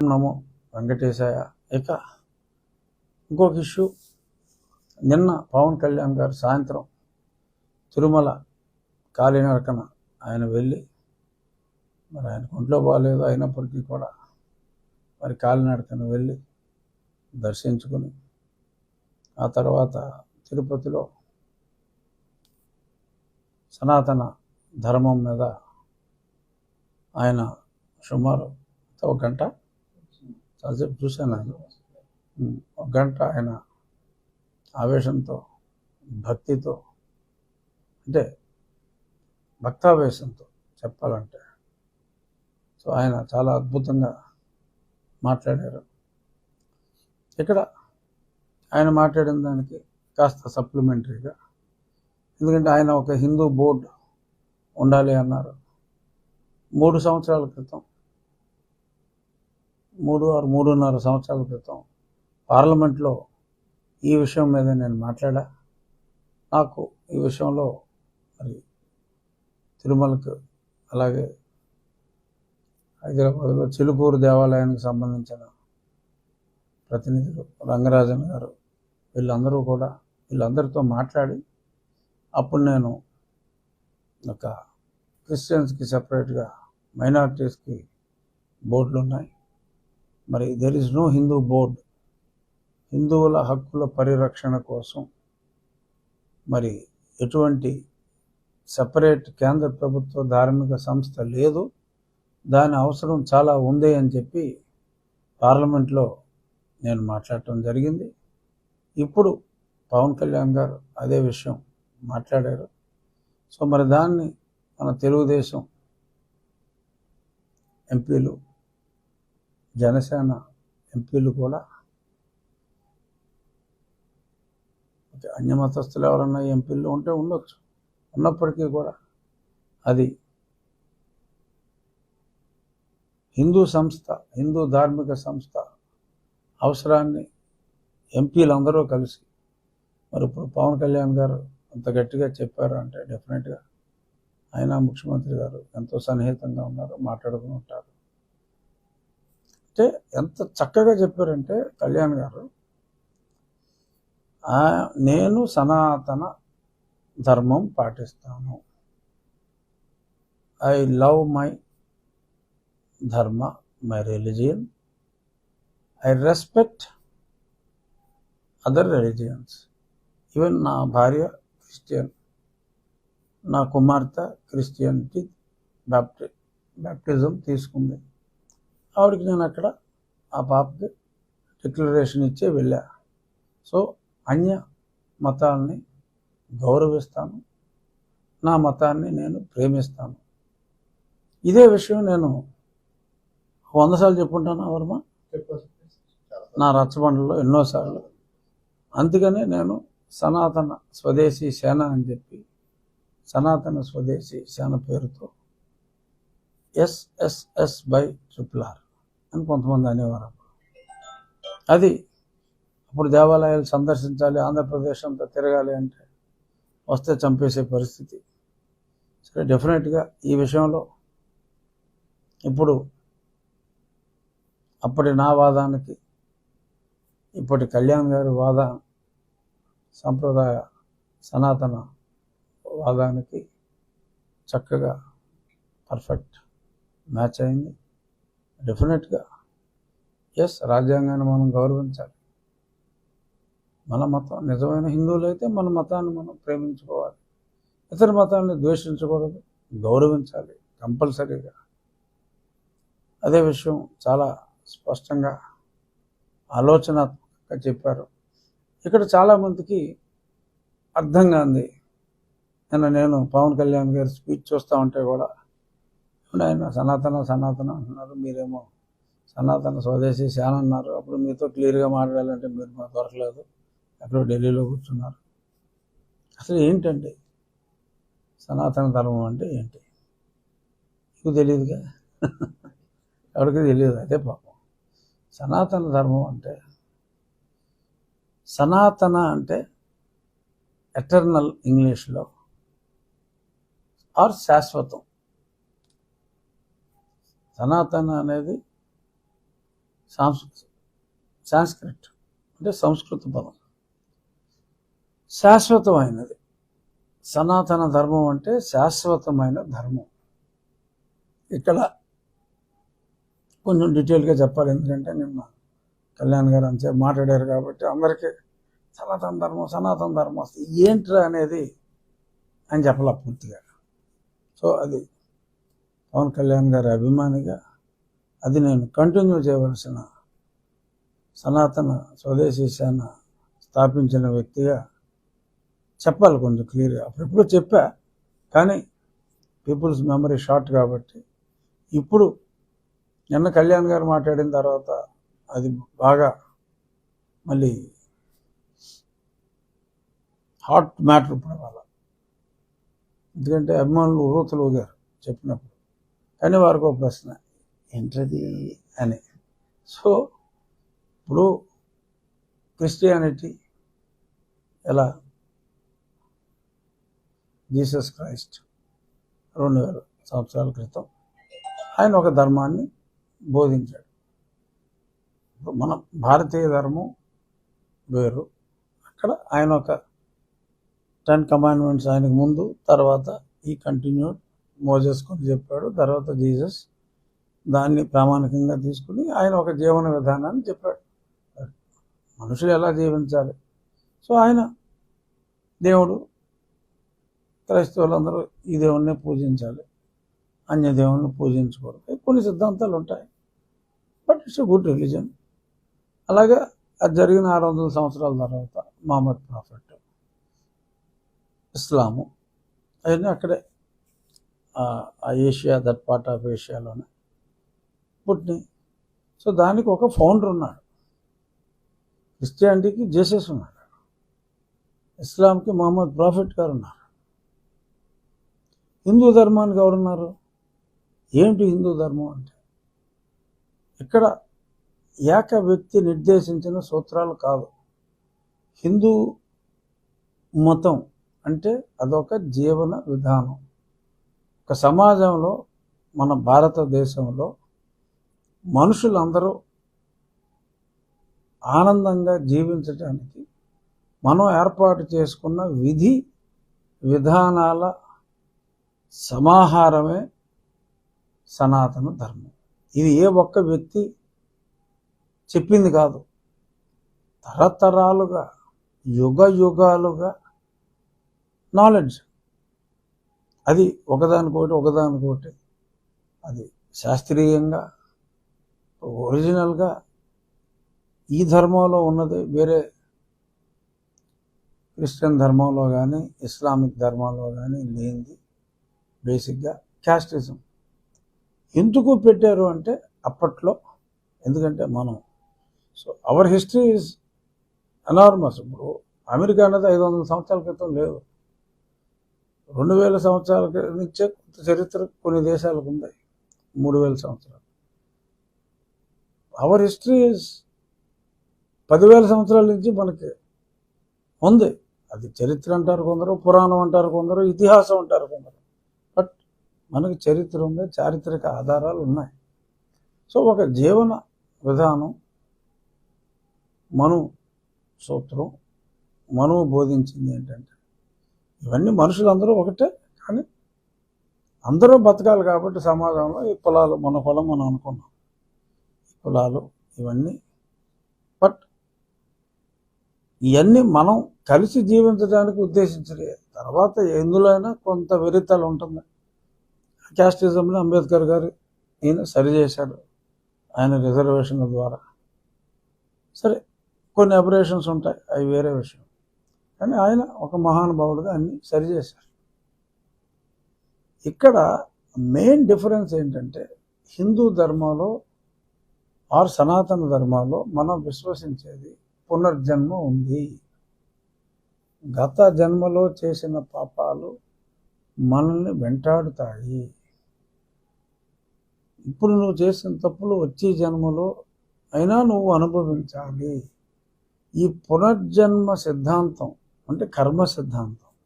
నమో వెంకటేశాయ. ఇక ఇంకొక ఇష్యూ. నిన్న పవన్ కళ్యాణ్ గారు సాయంత్రం తిరుమల కాలినడకన ఆయన వెళ్ళి మరి ఆయన ఒంట్లో బాగాలేదు అయినప్పటికీ కూడా మరి కాలినడకన వెళ్ళి దర్శించుకుని ఆ తర్వాత తిరుపతిలో సనాతన ధర్మం మీద ఆయన సుమారు ఒక గంట చాలాసేపు చూశాను ఆయన ఒక గంట ఆయన ఆవేశంతో భక్తితో అంటే భక్తావేశంతో చెప్పాలంటే. సో ఆయన చాలా అద్భుతంగా మాట్లాడారు. ఇక్కడ ఆయన మాట్లాడిన దానికి కాస్త సప్లిమెంటరీగా ఎందుకంటే ఆయన ఒక హిందూ బోర్డు ఉండాలి అన్నారు. మూడు సంవత్సరాల క్రితం మూడు ఆరు మూడున్నర సంవత్సరాల క్రితం పార్లమెంట్లో ఈ విషయం మీద నేను మాట్లాడా? నాకు ఈ విషయంలో మరి తిరుమలకు అలాగే హైదరాబాద్లో చిలుకూరు దేవాలయానికి సంబంధించిన ప్రతినిధులు రంగరాజన్ గారు వీళ్ళందరూ కూడా వీళ్ళందరితో మాట్లాడి అప్పుడు నేను ఒక క్రిస్టియన్స్కి సపరేట్గా మైనారిటీస్కి బోర్డులు ఉన్నాయి మరి there is no Hindu board హిందువుల హక్కుల పరిరక్షణ కోసం మరి ఎటువంటి సపరేట్ కేంద్ర ప్రభుత్వ ధార్మిక సంస్థ లేదు. దాని అవసరం చాలా ఉంది అని చెప్పి పార్లమెంట్లో నేను మాట్లాడటం జరిగింది. ఇప్పుడు పవన్ కళ్యాణ్ గారు అదే విషయం మాట్లాడారు. సో మరి దాన్ని మన తెలుగుదేశం ఎంపీలు జనసేన ఎంపీలు కూడా అన్యమతస్థులు అన్యమతస్తులు ఎవరన్నా ఎంపీలు ఉంటే ఉండొచ్చు. ఉన్నప్పటికీ కూడా అది హిందూ సంస్థ హిందూ ధార్మిక సంస్థ అవసరాన్ని ఎంపీలందరూ కలిసి మరి ఇప్పుడు పవన్ కళ్యాణ్ గారు అంత గట్టిగా చెప్పారు అంటే డెఫినెట్గా ఆయన ముఖ్యమంత్రి గారు ఎంతో సన్నిహితంగా ఉన్నారు మాట్లాడుకుని ఉంటారు. చెప్తే ఎంత చక్కగా చెప్పారంటే కళ్యాణ్ గారు నేను సనాతన ధర్మం పాటిస్తాను. I love my dharma my religion. I respect other religions. Even నా భార్య క్రిస్టియన్ నా కుమార్తె క్రిస్టియన్కి బ్యాప్టి బ్యాప్టిజం తీసుకుంది. ఆవిడకి నేను అక్కడ ఆ పాపకి డిక్లరేషన్ ఇచ్చే వెళ్ళా. సో అన్య మతాల్ని గౌరవిస్తాను. నా మతాన్ని నేను ప్రేమిస్తాను. ఇదే విషయం నేను వందసార్లు చెప్పుంటానా వర్మ? నా రచ్చబండలో ఎన్నోసార్లు అందుకనే నేను సనాతన స్వదేశీ సేన అని చెప్పి సనాతన స్వదేశీ సేన పేరుతో ఎస్ఎస్ఎస్ బై ట్రిపుల్ ఆర్. అని కొంతమంది అనేవారు. అది అప్పుడు దేవాలయాలు సందర్శించాలి ఆంధ్రప్రదేశ్ అంతా తిరగాలి అంటే వస్తే చంపేసే పరిస్థితి. సరే డెఫినెట్గా ఈ విషయంలో ఇప్పుడు అప్పటి నా వాదానికి ఇప్పటి కళ్యాణ్ గారి వాద సంప్రదాయ సనాతన వాదానికి చక్కగా పర్ఫెక్ట్ మ్యాచ్ అయింది. డెఫినెట్గా ఎస్ రాజ్యాంగాన్ని మనం గౌరవించాలి. మన మతం నిజమైన హిందువులైతే మన మతాన్ని మనం ప్రేమించుకోవాలి. ఇతర మతాన్ని ద్వేషించకూడదు. గౌరవించాలి కంపల్సరీగా. అదే విషయం చాలా స్పష్టంగా ఆలోచనాత్మకంగా చెప్పారు. ఇక్కడ చాలామందికి అర్థం కాంది. నిన్న నేను పవన్ కళ్యాణ్ గారి స్పీచ్ చూస్తూ ఉంటే కూడా ఆయన సనాతన సనాతన అంటున్నారు. మీరేమో సనాతన స్వదేశీ శాన్ అన్నారు. అప్పుడు మీతో క్లియర్గా మాట్లాడాలంటే మీరు మాకు దొరకలేదు. ఎక్కడో ఢిల్లీలో కూర్చున్నారు. అసలు ఏంటండి? సనాతన ధర్మం అంటే ఏంటి? మీకు తెలియదుగా ఎవరికి తెలియదు అదే పాపం. సనాతన ధర్మం అంటే సనాతన అంటే ఎటర్నల్ ఇంగ్లీష్లో ఆర్ శాశ్వతం. సనాతన అనేది సాంస్క్రిట్ అంటే సంస్కృత పదం శాశ్వతమైనది. సనాతన ధర్మం అంటే శాశ్వతమైన ధర్మం. ఇక్కడ కొంచెం డీటెయిల్గా చెప్పాలి ఎందుకంటే నిన్న కళ్యాణ్ గారు అంతే మాట్లాడారు కాబట్టి అందరికీ సనాతన ధర్మం సనాతన ధర్మం వస్తే ఏంట్రా అనేది అని చెప్పాల పూర్తిగా. సో అది పవన్ కళ్యాణ్ గారి అభిమానిగా అది నేను కంటిన్యూ చేయవలసిన సనాతన స్వదేశీ సేన స్థాపించిన వ్యక్తిగా చెప్పాలి కొంచెం క్లియర్గా. అప్పుడెప్పుడు చెప్పా కానీ పీపుల్స్ మెమరీ షార్ట్ కాబట్టి. ఇప్పుడు నిన్న కళ్యాణ్ గారు మాట్లాడిన తర్వాత అది బాగా మళ్ళీ హాట్ మ్యాటర్ ఇప్పుడు వాళ్ళ ఎందుకంటే అభిమానులు ఊతలు ఊగారు చెప్పినప్పుడు. కానీ వారికి ఒక ప్రశ్న ఏంటది అని. సో ఇప్పుడు క్రిస్టియానిటీ ఎలా? జీసస్ క్రైస్ట్ రెండు వేల సంవత్సరాల క్రితం ఆయన ఒక ధర్మాన్ని బోధించాడు. మన భారతీయ ధర్మం వేరు. అక్కడ ఆయన ఒక టెన్ కమాండ్మెంట్స్ ఆయనకు ముందు తర్వాత ఈ కంటిన్యూడ్ మోజెస్ కొని చెప్పాడు. తర్వాత జీసస్ దాన్ని ప్రామాణికంగా తీసుకుని ఆయన ఒక జీవన విధానాన్ని చెప్పాడు. మనుషులు ఎలా జీవించాలి? సో ఆయన దేవుడు క్రైస్తవులందరూ ఈ దేవుణ్ణి పూజించాలి. అన్య దేవుణ్ణి పూజించకూడదు. కొన్ని సిద్ధాంతాలు ఉంటాయి. But it's good religion. అలాగే అది జరిగిన ఆరు వందల సంవత్సరాల తర్వాత మహమ్మద్ ప్రాఫెట్ ఇస్లాము అవన్నీ అక్కడే ఏషియా దట్ పార్ట్ ఆఫ్ ఏషియాలోనే పుట్టినాయి సో దానికి ఒక ఫౌండర్ ఉన్నాడు. క్రిస్టియానిటీకి జేసస్ ఉన్నాడు. ఇస్లాంకి మహమ్మద్ ప్రాఫిట్ గారు ఉన్నారు. హిందూ ధర్మానికి ఎవరున్నారు ఏమిటి హిందూ ధర్మం అంటే? ఇక్కడ ఏక వ్యక్తి నిర్దేశించిన సూత్రాలు కాదు. హిందూ మతం అంటే అదొక జీవన విధానం. ఒక సమాజంలో మన భారతదేశంలో మనుషులందరూ ఆనందంగా జీవించడానికి మనం ఏర్పాటు చేసుకున్న విధి విధానాల సమాహారమే సనాతన ధర్మం. ఇది ఏ ఒక్క వ్యక్తి చెప్పింది కాదు. తరతరాలుగా యుగ యుగాలుగా నాలెడ్జ్ అది ఒకదానికోటి ఒకదానికోటి అది శాస్త్రీయంగా ఒరిజినల్గా ఈ ధర్మంలో ఉన్నది వేరే క్రిస్టియన్ ధర్మంలో కానీ ఇస్లామిక్ ధర్మంలో కానీ లేనిది బేసిక్గా క్యాస్టిజం. ఎందుకు పెట్టారు అంటే అప్పట్లో ఎందుకంటే మనం so our history is enormous ఇప్పుడు అమెరికా అనేది ఐదు వందల సంవత్సరాల క్రితం లేదు. రెండు వేల సంవత్సరాల నుంచే కొంత చరిత్ర కొన్ని దేశాలకు ఉంది మూడు వేల సంవత్సరాలు. అవర్ హిస్టరీ పదివేల సంవత్సరాల నుంచి మనకి ఉంది. అది చరిత్ర అంటారు కొందరు పురాణం అంటారు కొందరు ఇతిహాసం అంటారు కొందరు. బట్ మనకి చరిత్ర ఉంది చారిత్రక ఆధారాలు ఉన్నాయి. సో ఒక జీవన విధానం మను సూత్రం మనువు బోధించింది ఏంటంటే ఇవన్నీ మనుషులందరూ ఒకటే కానీ అందరూ బతకాలి కాబట్టి సమాజంలో ఈ కులాలు మన పొలం మనం అనుకున్నాం. ఈ ఇవన్నీ. బట్ ఇవన్నీ మనం కలిసి జీవించడానికి ఉద్దేశించలే తర్వాత ఎందులో అయినా కొంత విరితలు ఉంటుంది. క్యాస్టిజంని అంబేద్కర్ గారు ఈయన సరి చేశాడు ఆయన రిజర్వేషన్ల ద్వారా. సరే కొన్ని అపరేషన్స్ ఉంటాయి అవి వేరే విషయం. కానీ ఆయన ఒక మహానుభావుడుగా అన్ని సరిచేశారు. ఇక్కడ మెయిన్ డిఫరెన్స్ ఏంటంటే హిందూ ధర్మంలో ఆర్ సనాతన ధర్మాల్లో మనం విశ్వసించేది పునర్జన్మ ఉంది. గత జన్మలో చేసిన పాపాలు మనల్ని వెంటాడుతాయి. ఇప్పుడు నువ్వు చేసిన తప్పులు వచ్చే జన్మలో అయినా నువ్వు అనుభవించాలి. ఈ పునర్జన్మ సిద్ధాంతం అంటే కర్మ సిద్ధాంతం.